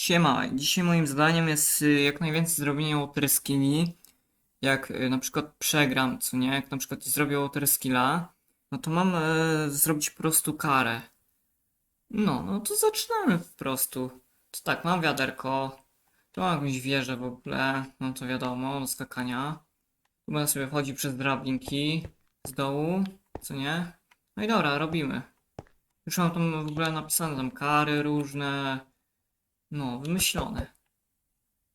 Siema, dzisiaj moim zadaniem jest y, jak najwięcej zrobienie water. Jak y, na przykład przegram, co nie? Jak na przykład zrobię water no to mam e, zrobić po prostu karę. No, no to zaczynamy po prostu. To tak, mam wiaderko, tu mam jakąś wieżę w ogóle, no to wiadomo, do skakania. Tu będę sobie wchodził przez drabinki z dołu, co nie? No i dobra, robimy. Już mam tam w ogóle napisane tam kary różne. No, wymyślone.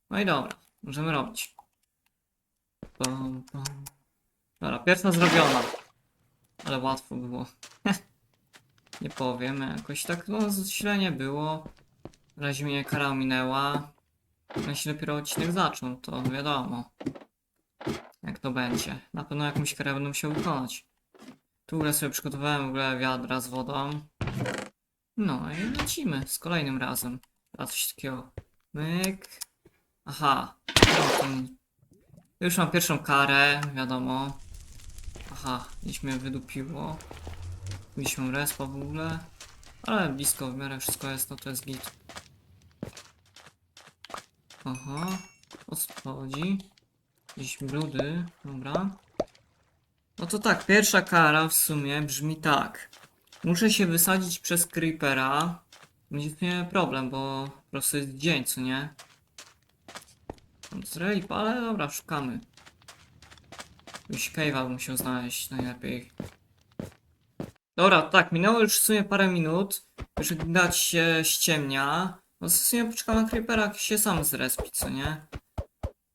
No i dobra, możemy robić. Dobra, pierwsza zrobiona. Ale łatwo było. nie powiem, jakoś tak no źle nie było. W razie mnie kara minęła. No się dopiero odcinek zaczął, to wiadomo. Jak to będzie. Na pewno jakąś karę będę musiał wykonać. Tu w sobie przygotowałem w ogóle wiadra z wodą. No i lecimy z kolejnym razem. A coś takiego. Myk. Aha. Już mam pierwszą karę, wiadomo. Aha, gdzieś mnie wydupiło. Mam respa w ogóle. Ale blisko w miarę wszystko jest, no to jest git. Aha. O co chodzi? Gdzieś brudy, dobra. No to tak, pierwsza kara w sumie brzmi tak. Muszę się wysadzić przez creepera. Będzie sumie problem, bo po prostu jest dzień, co nie? Tam Zrejp, ale dobra, szukamy. Jakiś cave'a bym musiał znaleźć najlepiej. Dobra, tak, minęło już w sumie parę minut. Już widać się ściemnia. No w sumie poczekam na creepera, się sam zrespi, co nie?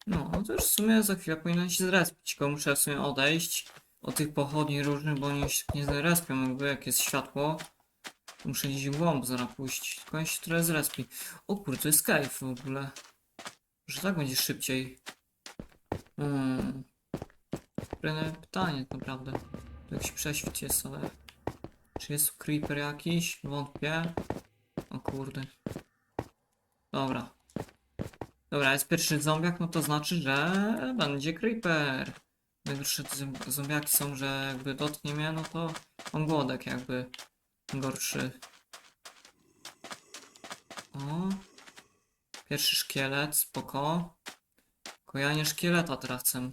No, no to już w sumie za chwilę powinien się zrespić, tylko muszę w sumie odejść od tych pochodni różnych, bo oni się tak nie zrespią, jakby jak jest światło. To Muszę gdzieś głąb zaraz pójść, tylko on się trochę zrespi. O kurde, to jest cave w ogóle. Że tak będzie szybciej. Hmm. Dobre pytanie tak naprawdę. Tu jakiś prześwit jest, ale... Czy jest creeper jakiś? Wątpię. O kurde. Dobra. Dobra, jest pierwszy zombiak, no to znaczy, że będzie creeper. Najgorsze zombiaki są, że jakby dotknie mnie, no to mam głodek jakby gorszy. O. Pierwszy szkielet, spoko. Tylko ja nie szkieleta teraz chcę.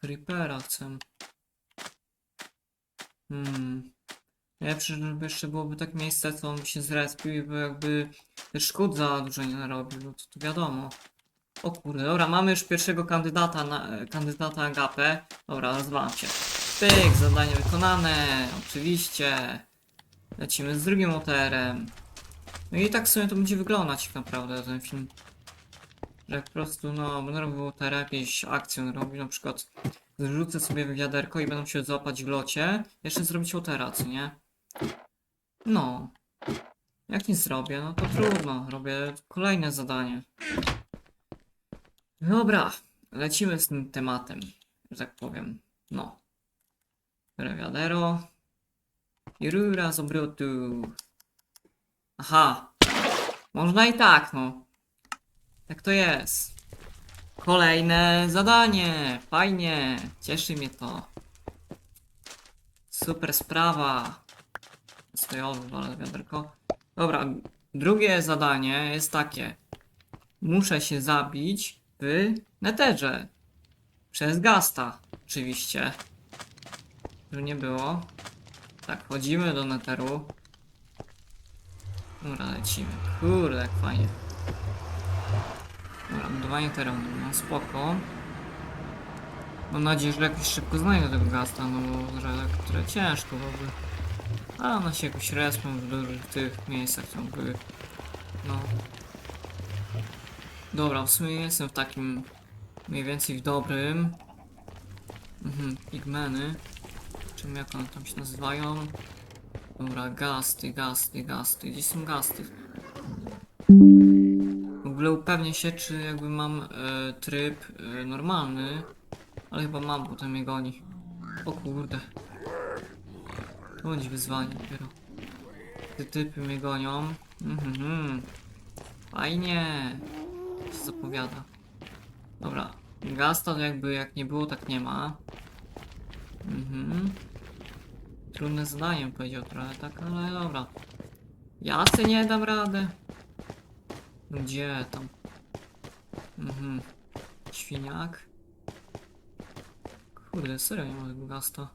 Creepera chcę. Hmm. Lepsze, żeby jeszcze byłoby tak miejsce, co on by się zrespił i by jakby szkód za dużo nie narobił, no to, to wiadomo. O kurde, dobra, mamy już pierwszego kandydata na kandydata Agapę. Dobra, rozwalam się. Pyk, zadanie wykonane, oczywiście. Lecimy z drugim motorem. No i tak w sumie to będzie wyglądać tak naprawdę ten film. Że po prostu, no, będę robił motorem, jakieś akcje on robi, na przykład zrzucę sobie wiaderko i będę musiał złapać w locie, jeszcze zrobić łotera, co nie? No. Jak nie zrobię, no to trudno, robię kolejne zadanie. Dobra, lecimy z tym tematem, że tak powiem. No. Biorę wiadero. I rura z obrotu. Aha. Można i tak, no. Tak to jest. Kolejne zadanie. Fajnie. Cieszy mnie to. Super sprawa. Stojowy, ale wiaderko. Dobra, drugie zadanie jest takie. Muszę się zabić w neterze. Przez gasta, oczywiście. Żeby nie było. Tak, wchodzimy do neteru. Dobra, lecimy. Kurde, jak fajnie. Dobra, budowanie terenu, no spoko. Mam nadzieję, że jakoś szybko znajdę tego gasta, no bo że które ciężko byłoby. A one się jakoś respią w tych miejscach tam były. No. Dobra, w sumie jestem w takim mniej więcej w dobrym. Mhm, pigmeny. Jak one tam się nazywają? Dobra, gasty, gasty, gasty. Gdzie są gasty? W ogóle upewnię się, czy jakby mam e, tryb e, normalny. Ale chyba mam, potem mnie goni. O kurde. To będzie wyzwanie dopiero. Te typy mnie gonią. Mhm. Fajnie. się zapowiada. Dobra. Gasta to jakby jak nie było, tak nie ma. Mhm. Trudne zadanie bym powiedział trochę, tak, ale dobra. Ja se nie dam radę. No Gdzie tam? Mhm. Świniak. Kurde, serio nie ma tego gasta.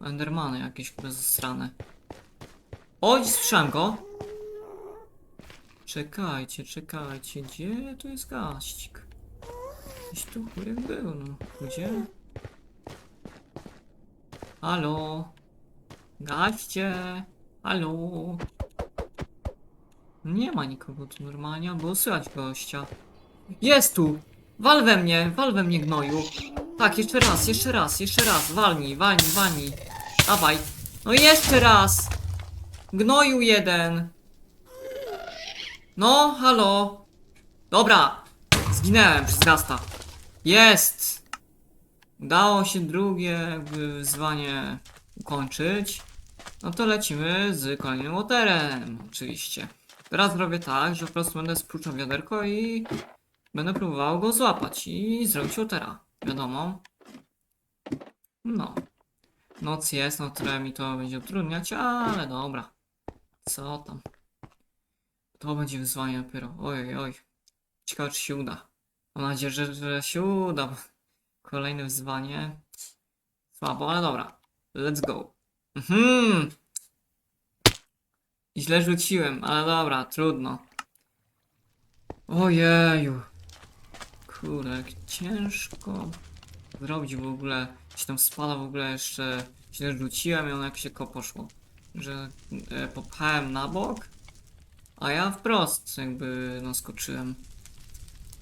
Endermany jakieś kurde zasrane. Oj, słyszałem go! Czekajcie, czekajcie, gdzie tu jest gaścik? Gdzieś tu kurde był, no. Gdzie? Halo? Gaście? Halo? Nie ma nikogo tu normalnie, było słychać gościa. Jest tu! Wal we mnie, wal we mnie gnoju. Tak, jeszcze raz, jeszcze raz, jeszcze raz. Walnij, walnij, walnij. Dawaj. No jeszcze raz! Gnoju jeden. No, halo. Dobra. Zginęłem przez gasta. Jest! Udało się drugie wyzwanie ukończyć. No to lecimy z kolejnym łoterem, oczywiście. Teraz zrobię tak, że po prostu będę spruczał wiaderko i będę próbował go złapać i zrobić łotera. Wiadomo. No. Noc jest, no trochę mi to będzie utrudniać, ale dobra. Co tam? To będzie wyzwanie dopiero. Oj, oj. Ciekawe, czy się uda. Mam nadzieję, że, że się uda. Kolejne wyzwanie. Słabo, ale dobra. Let's go. Mhm. Źle rzuciłem, ale dobra, trudno. Ojeju. Kurde, jak ciężko zrobić w ogóle. Się tam spada w ogóle jeszcze. Źle rzuciłem i ono jak się ko poszło. Że e, popchałem na bok, a ja wprost jakby no skoczyłem.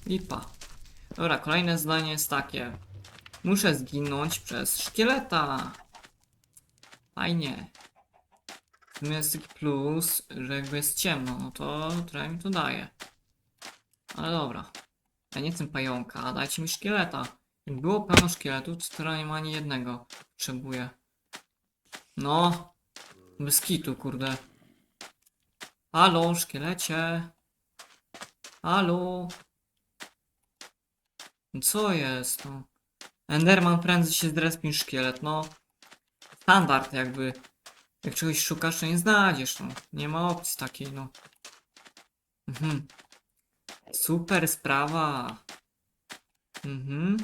Lipa. Dobra, kolejne zdanie jest takie. Muszę zginąć przez szkieleta. Fajnie. W sumie jest taki plus, że jakby jest ciemno, no to trochę mi to daje. Ale dobra. Ja nie chcę pająka, dajcie mi szkieleta. Jak było pełno szkieletów, to teraz nie ma ani jednego. Potrzebuję. No. Bez kitu, kurde. Halo, szkielecie. Halo. Co jest, no? Enderman prędzej się zrespił niż szkielet, no. Standard jakby. Jak czegoś szukasz, to nie znajdziesz, no. Nie ma opcji takiej, no. Mhm. Super sprawa. Mhm.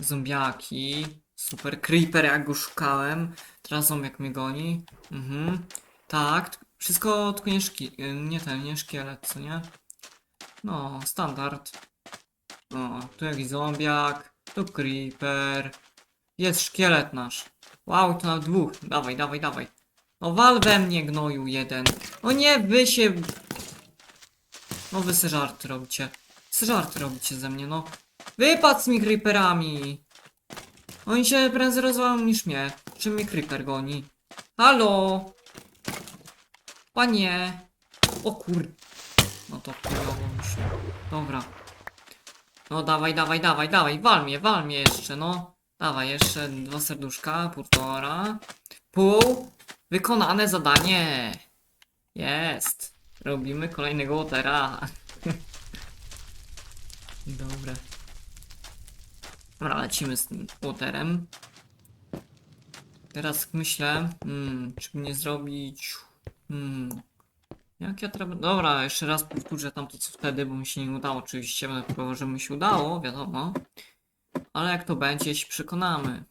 Zombiaki. Super creeper, jak go szukałem. Teraz zombiak mnie goni. Mhm. Tak, wszystko tylko nie szki... Nie ten, nie szkielet, co nie? No, standard. O, tu jakiś zombiak, tu creeper. Jest szkielet nasz. Wow, to na dwóch. Dawaj, dawaj, dawaj. No wal we mnie gnoju jeden. O nie, wy się... No wy se żarty robicie. Se żarty robicie ze mnie, no. Wypadł z mi creeperami. Oni się prędzej rozwalą niż mnie. Czym mnie creeper goni? Halo? Panie. O kur... No to chujowo już. Dobra. No dawaj, dawaj, dawaj, dawaj, wal mnie, wal mnie jeszcze, no. Dawaj, jeszcze dwa serduszka, półtora. Pół. Wykonane zadanie. Jest. Robimy kolejnego łotera. Dobra. Dobra, lecimy z tym łoterem. Teraz myślę, hmm, czy nie zrobić... Hmm, jak ja teraz... Dobra, jeszcze raz powtórzę tamto co wtedy, bo mi się nie udało. Oczywiście że mi się udało, wiadomo. Ale jak to będzie, się przekonamy.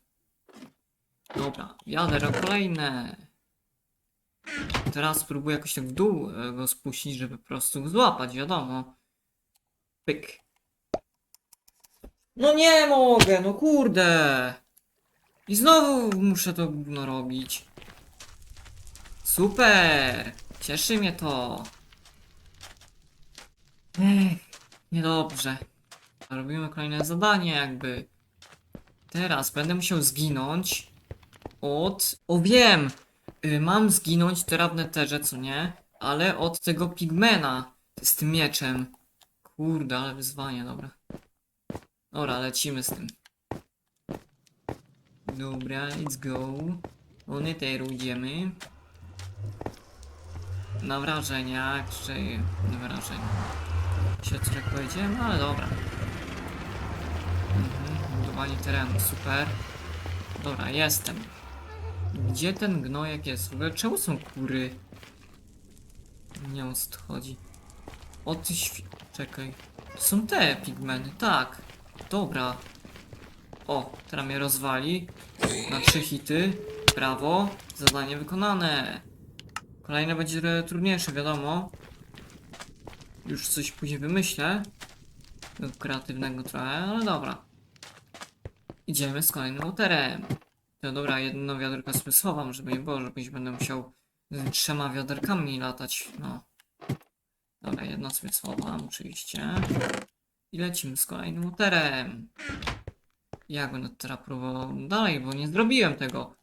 Dobra, wiadero kolejne. Teraz spróbuję jakoś tak w dół e, go spuścić, żeby po prostu go złapać, wiadomo. Pyk. No nie mogę, no kurde. I znowu muszę to gówno robić. Super! Cieszy mnie to. Ech, niedobrze. Robimy kolejne zadanie jakby. Teraz będę musiał zginąć od... O wiem! Y, mam zginąć teraz w neterze, co nie? Ale od tego pigmena z tym mieczem. Kurde, ale wyzwanie, dobra. Dobra, lecimy z tym. Dobra, let's go. O neteru idziemy. Na wrażenia, czy na wrażenia. Się coś powiedziałem, ale dobra. Budowanie terenu, super. Dobra, jestem. Gdzie ten gnojek jest? W ogóle czemu są kury? Nie wiem o co tu chodzi. O ty świ... Czekaj. To są te pigmeny, tak. Dobra. O, teraz mnie rozwali. Na trzy hity. Brawo. Zadanie wykonane. Kolejne będzie trudniejsze, wiadomo. Już coś później wymyślę. Kreatywnego trochę, ale dobra. Idziemy z kolejnym łoterem. No dobra, jedno wiaderko schowam, żeby nie było, żebyś będę musiał z trzema wiaderkami latać. No. Dobra, jedno schowam, oczywiście. I lecimy z kolejnym łoterem. Jak będę teraz próbował dalej, bo nie zrobiłem tego.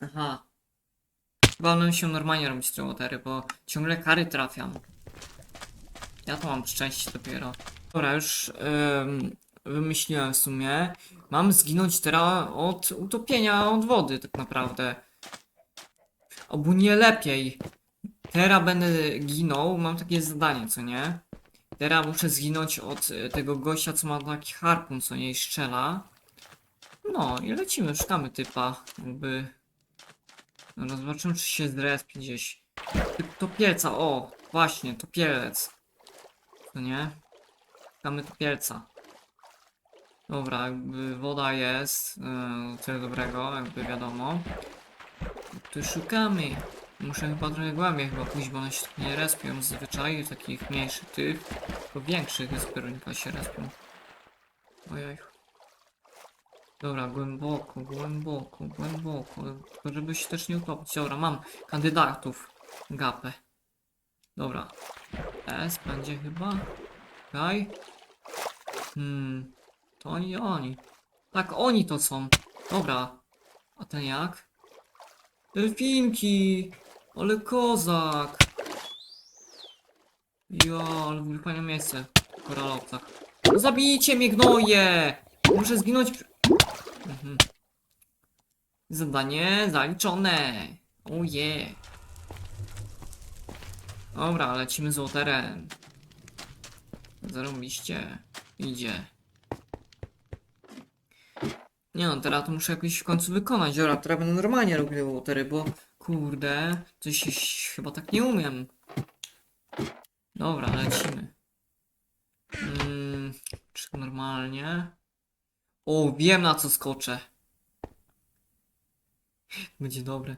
Aha. Wolno się normalnie robić te łotery, bo ciągle kary trafiam. Ja to mam szczęście dopiero. Dobra, już ym, wymyśliłem w sumie. Mam zginąć teraz od utopienia od wody, tak naprawdę. Obu nie lepiej. Teraz będę ginął, mam takie zadanie, co nie? Teraz muszę zginąć od y, tego gościa, co ma taki harpun, co nie strzela. No i lecimy, szukamy typa. Jakby. No zobaczymy, czy się zrespi gdzieś. Typ topielca, o! Właśnie, topielec. To nie? Szukamy topielca. Dobra, jakby woda jest, yy, tyle dobrego, jakby wiadomo. Tu szukamy. Muszę chyba trochę głębiej chyba pójść, bo one się nie respią zazwyczaj, takich mniejszych tych, to większych zbiornika się respią. Ojej. Dobra, głęboko, głęboko, głęboko, żeby się też nie utopić. Dobra, mam kandydatów. Gapę. Dobra. S będzie chyba. Okej. Hmm. To oni, oni. Tak, oni to są. Dobra. A ten jak? Delfinki! Ale kozak! Jo, ale fajne miejsce w koralowcach. No zabijcie mnie gnoje! Muszę zginąć. Mhm. Zadanie zaliczone! Oje! Dobra, lecimy z łoterem. Zarobiście. Idzie. Nie no, teraz to muszę jakoś w końcu wykonać. Dobra, teraz będę normalnie robił łotery, bo kurde, coś chyba tak nie umiem. Dobra, lecimy. Mm, czy normalnie? O, wiem na co skoczę. Będzie dobre.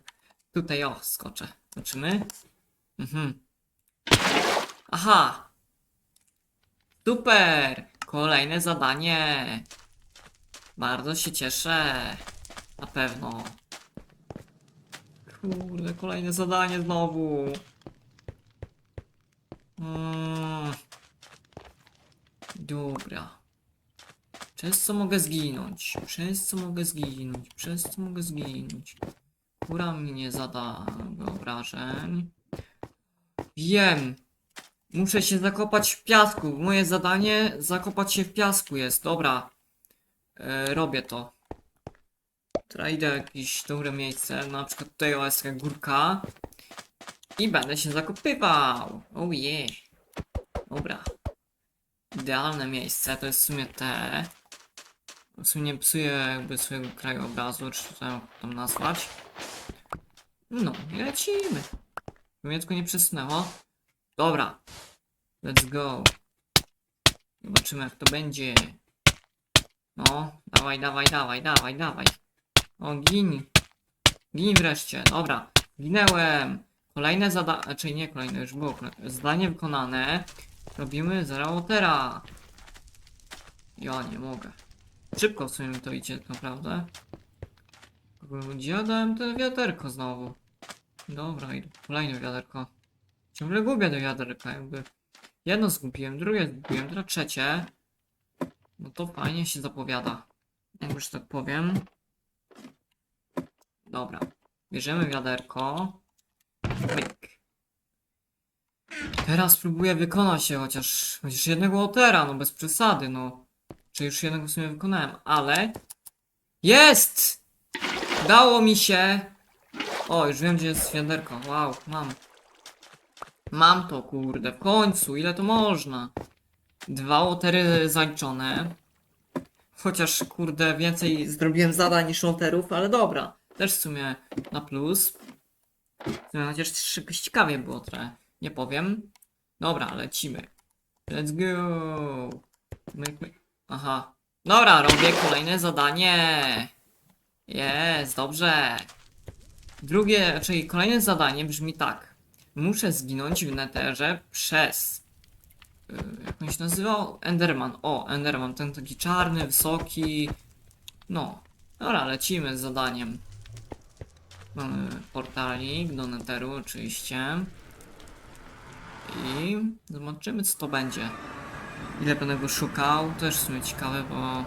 Tutaj o, skoczę. Zobaczymy. Mhm. Aha! Super! Kolejne zadanie. Bardzo się cieszę. Na pewno. Kurde, kolejne zadanie znowu. Mm. Dobra. Przez co mogę zginąć? Przez co mogę zginąć? Przez co mogę zginąć? Kura mi nie zada wyobrażeń. Wiem. Muszę się zakopać w piasku. Moje zadanie zakopać się w piasku jest. Dobra. E, robię to. Teraz idę w jakieś dobre miejsce. Na przykład tutaj jest taka górka. I będę się zakopywał. Oh yeah. Dobra. Idealne miejsce to jest w sumie te. W sumie nie psuje jakby swojego krajobrazu, czy to tam nazwać. No, i lecimy. Mnie tylko nie przesunęło. Dobra. Let's go. Zobaczymy jak to będzie. No, dawaj, dawaj, dawaj, dawaj, dawaj. O, gin. Gin wreszcie. Dobra, ginęłem. Kolejne zadanie, znaczy nie kolejne, już było. Zadanie wykonane. Robimy zarawotera. Ja nie mogę. Szybko w sumie mi to idzie naprawdę. Gdzie ja dałem to wiaderko znowu? Dobra, idę. Kolejne wiaderko. Ciągle gubię do wiaderka, jakby. Jedno zgubiłem, drugie zgubiłem, teraz trzecie. No to fajnie się zapowiada. Jak już tak powiem. Dobra. Bierzemy wiaderko. Myk. Teraz spróbuję wykonać się chociaż, chociaż jednego otera, no bez przesady, no. Czy już jednego w sumie wykonałem, ale... Jest! Dało mi się! O, już wiem gdzie jest wiaderko. Wow, mam. Mam to, kurde, w końcu, ile to można? Dwa łotery zaliczone. Chociaż, kurde, więcej zrobiłem zadań niż łoterów, ale dobra. Też w sumie na plus. Chociaż ciekawie było trochę. Nie powiem. Dobra, lecimy. Let's go. Myk, myk. Aha. Dobra, robię kolejne zadanie. Jest, dobrze. Drugie, czyli kolejne zadanie brzmi tak. Muszę zginąć w neterze przez. Y, Jak on się nazywał? Enderman. O, Enderman, ten taki czarny, wysoki. No. Dobra, lecimy z zadaniem. Mamy portalik do neteru, oczywiście. I zobaczymy, co to będzie. Ile będę go szukał, też w sumie ciekawe, bo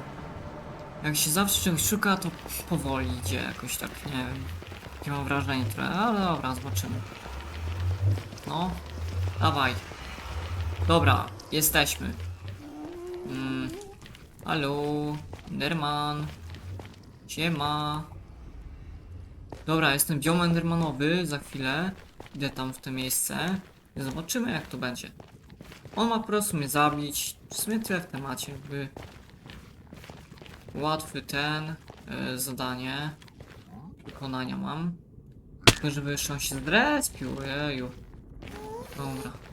jak się zawsze czegoś szuka, to powoli idzie jakoś tak, nie wiem. Takie mam wrażenie trochę, ale dobra, zobaczymy. No, dawaj. Dobra, jesteśmy. Mm. Halo, Enderman. Siema. Dobra, jestem biom Endermanowy, za chwilę. Idę tam w to miejsce. Zobaczymy jak to będzie. On ma po prostu mnie zabić. W sumie tyle w temacie, jakby. Łatwy ten y, zadanie. Wykonania mam. Tylko żeby jeszcze on się zdrespił, jeju. Dobra.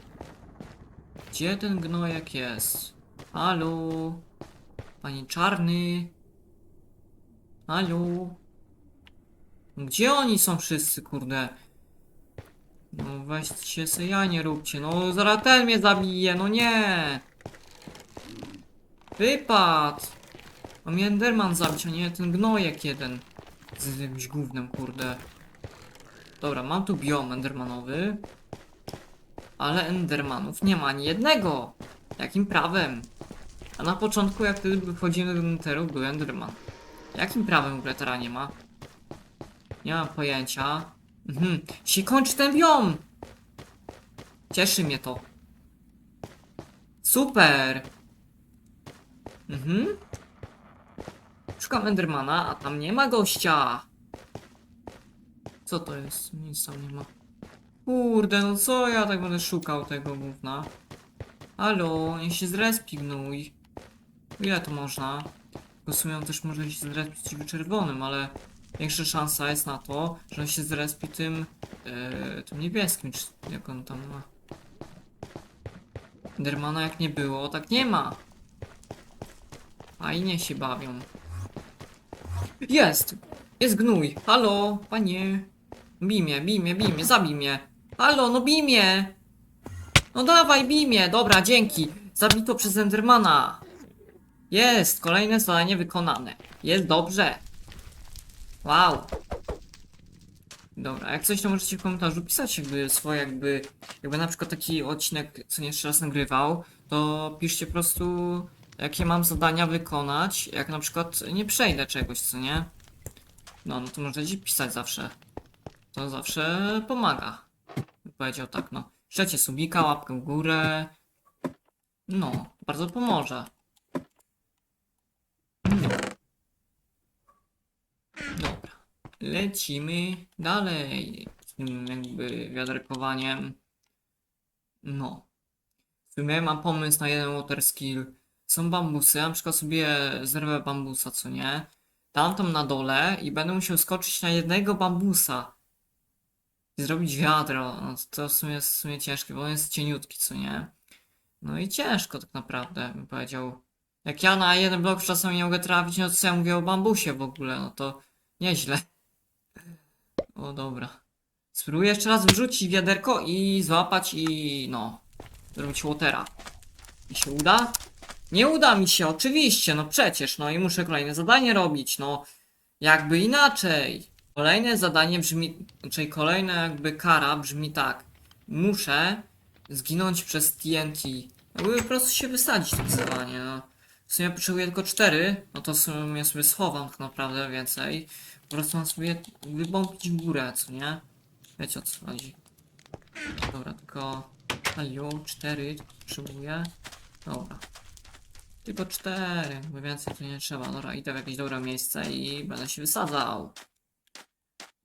Gdzie ten gnojek jest? Halo? Panie czarny? Halo? Gdzie oni są wszyscy, kurde? No weźcie se ja nie róbcie, no zaraz ten mnie zabije, no nie! Wypad! Mam Enderman zabić, a nie ten gnojek jeden. Z jakimś gównem, kurde. Dobra, mam tu biom Endermanowy. Ale Endermanów nie ma ani jednego! Jakim prawem? A na początku, jak wtedy wychodziłem do Enteru, był Enderman. Jakim prawem w ogóle teraz nie ma? Nie mam pojęcia. Mhm. Się kończy ten biom! Cieszy mnie to. Super! Mhm. Szukam Endermana, a tam nie ma gościa. Co to jest? Nic tam nie ma. Kurde, no co ja tak będę szukał tego gówna? Halo, niech się zrespi gnój. Ile to można? Bo w sumie też może się zrespić w czerwonym, ale większa szansa jest na to, że on się zrespi tym, yy, tym niebieskim, czy jak on tam ma. Endermana jak nie było, tak nie ma. Fajnie się bawią. Jest! Jest gnój! Halo, panie! Bij mnie, bij mnie, bij mnie, zabij mnie! Halo, no bij mnie! No dawaj, bij mnie! Dobra, dzięki! Zabito przez Endermana! Jest! Kolejne zadanie wykonane. Jest dobrze. Wow. Dobra, jak coś to możecie w komentarzu pisać jakby swoje jakby, jakby na przykład taki odcinek, co nie jeszcze raz nagrywał, to piszcie po prostu jakie mam zadania wykonać, jak na przykład nie przejdę czegoś, co nie? No, no to możecie pisać zawsze. To zawsze pomaga. Powiedział tak, no. Trzecie subika, łapkę w górę. No, bardzo pomoże. No. Dobra. Lecimy dalej z tym jakby wiaderkowaniem. No. W sumie mam pomysł na jeden water skill. Są bambusy, na przykład sobie zerwę bambusa, co nie? Dam tam na dole i będę musiał skoczyć na jednego bambusa. Zrobić wiadro. No to w sumie jest w sumie ciężkie, bo on jest cieniutki, co nie? No i ciężko tak naprawdę, bym powiedział. Jak ja na jeden blok czasem nie mogę trafić, no co ja mówię o bambusie w ogóle, no to nieźle. O dobra. Spróbuję jeszcze raz wrzucić wiaderko i złapać i no. Zrobić watera. Mi się uda? Nie uda mi się, oczywiście, no przecież, no i muszę kolejne zadanie robić, no. Jakby inaczej. Kolejne zadanie brzmi, czyli kolejna jakby kara brzmi tak. Muszę zginąć przez TNT. Jakby po prostu się wysadzić to zadanie, no. W sumie potrzebuję tylko cztery, no to w sumie sobie schowam tak naprawdę więcej. Po prostu mam sobie wybąkić w górę, co nie? Wiecie o co chodzi. Dobra, tylko... Halo, cztery potrzebuję. Dobra. Tylko cztery, bo więcej tu nie trzeba. Dobra, idę w jakieś dobre miejsce i będę się wysadzał.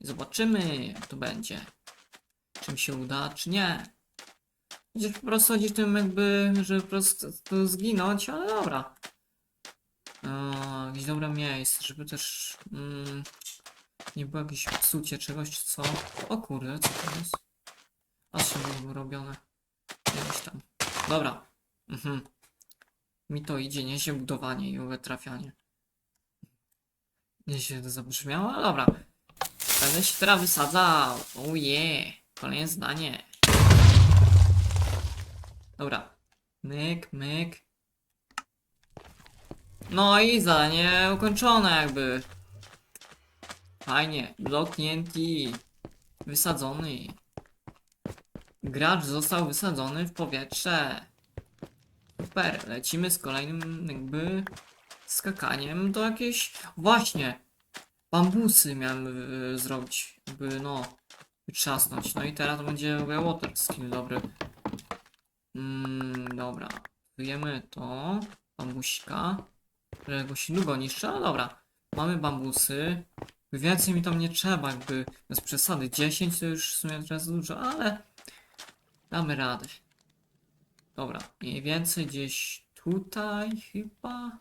Zobaczymy, jak to będzie. Czy mi się uda, czy nie. Gdzieś po prostu chodzi tym jakby, żeby po prostu tu zginąć, ale dobra. Eee, jakieś dobre miejsce, żeby też mm, nie było jakieś psucie czegoś, czy co. O kurde, co to jest? A są robione. Jakieś tam. dobra. Mhm. Mi to idzie, niesie budowanie i owe trafianie. Nieźle to zabrzmiało, ale dobra. Będę się teraz wysadzał. Oh yeah. Kolejne zdanie. Dobra. Myk, myk. No i zadanie ukończone jakby. Fajnie. Blok TNT. Wysadzony. Gracz został wysadzony w powietrze. Super. Lecimy z kolejnym jakby skakaniem do jakiejś... Właśnie. Bambusy miałem y, zrobić. Jakby no... Wytrzasnąć. No i teraz będzie w water skill dobry. Mm, dobra. Wyjemy to. Bambusika. Którego się długo niszczy, ale dobra. Mamy bambusy. Więcej mi tam nie trzeba, jakby bez przesady. 10 to już w sumie teraz dużo, ale damy radę. Dobra, mniej więcej gdzieś tutaj chyba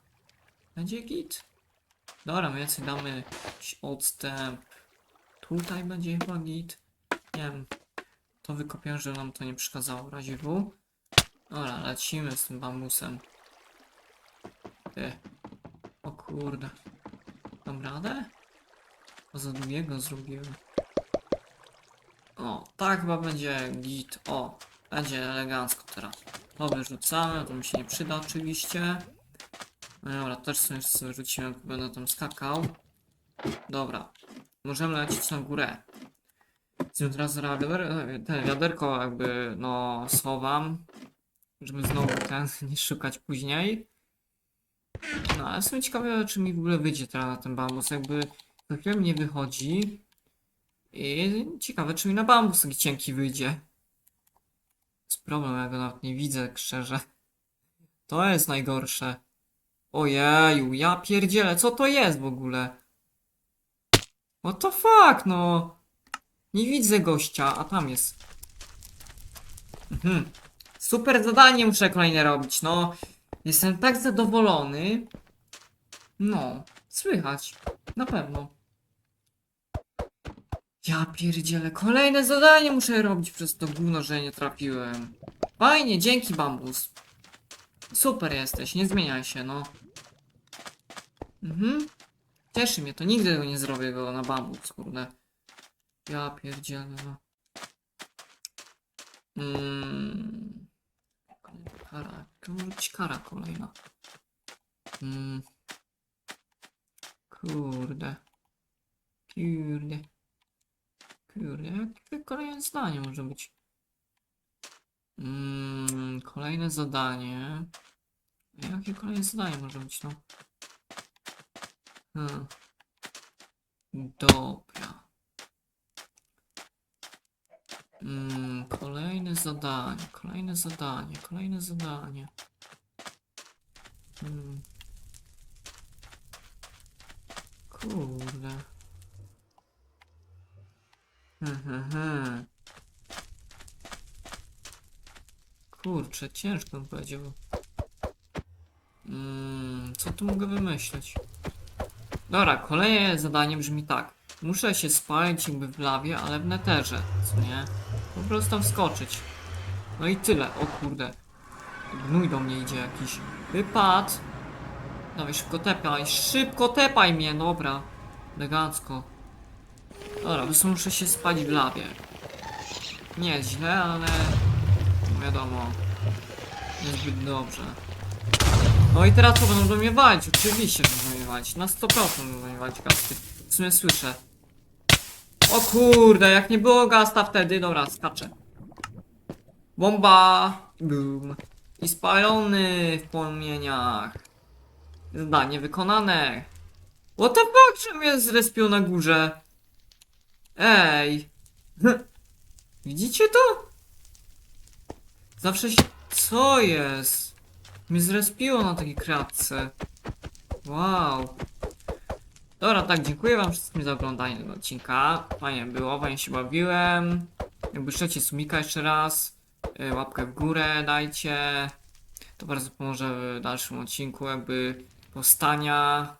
będzie git. Dobra, więcej damy odstęp. Tutaj będzie chyba git. Nie wiem. To wykopię, żeby nam to nie przeszkadzało w razie W. Dobra, lecimy z tym bambusem. Ty. O kurde. Dam radę? To za długiego zrobiłem. O, tak chyba będzie git. O, będzie elegancko teraz. To wyrzucamy, to mi się nie przyda oczywiście. No dobra, też sobie sobie rzucimy, będę tam skakał. Dobra, możemy lecieć na górę. Więc teraz wiader, te wiaderko jakby, no, schowam. Żeby znowu ten nie szukać później. No, ale jestem ciekawy, czy mi w ogóle wyjdzie teraz na ten bambus. Jakby za chwilę mi nie wychodzi. I ciekawe, czy mi na bambus cienki wyjdzie. Jest problem, ja go nawet nie widzę, szczerze. To jest najgorsze. Ojeju, ja pierdzielę, co to jest w ogóle? What the fuck, no? Nie widzę gościa, a tam jest. Mhm. Super zadanie muszę kolejne robić, no. Jestem tak zadowolony. No, słychać. Na pewno. Ja pierdzielę, kolejne zadanie muszę robić przez to gówno, że nie trafiłem. Fajnie, dzięki bambus. Super jesteś, nie zmieniaj się, no. Mhm. Cieszy mnie to, nigdy go nie zrobię go na bambus, kurde. Ja pierdzielę, no. Mm. Kara, to może być kara kolejna. Mm. Kurde. Kurde. Kurde, jakie kolejne zdanie może być? Mm, kolejne zadanie. Jakie kolejne zadanie może być, no? Hmm. Dobra. Mm, kolejne zadanie, kolejne zadanie, kolejne zadanie. Hmm. Kurde. Hmm, hmm, hmm. Kurczę, ciężko bym powiedział. Co tu mogę wymyśleć? Dobra, kolejne zadanie brzmi tak. Muszę się spalić jakby w lawie, ale w neterze, co nie? Po prostu wskoczyć. No i tyle, o kurde. Gnój do mnie idzie jakiś. Wypad! Dawaj, szybko tepaj, szybko tepaj mnie, dobra. Elegancko. Dobra, po muszę się spać w lawie. Nie jest źle, ale... No wiadomo. Niezbyt dobrze. No i teraz co będą do mnie walić? Oczywiście, będą mnie walić. Na 100% będą mnie walić gasty. W sumie słyszę. O kurde, jak nie było gasta wtedy, dobra, skaczę. Bomba! Boom. I spalony w płomieniach. Zadanie wykonane. What the fuck, że mnie zrespił na górze? Ej. Widzicie to? Zawsze się... Co jest? Mnie zrespiło na takiej kratce. Wow. Dobra, tak, dziękuję wam wszystkim za oglądanie tego odcinka. Fajnie było, fajnie się bawiłem. Jakby trzecie sumika jeszcze raz. Y, Łapkę w górę dajcie. To bardzo pomoże w dalszym odcinku jakby powstania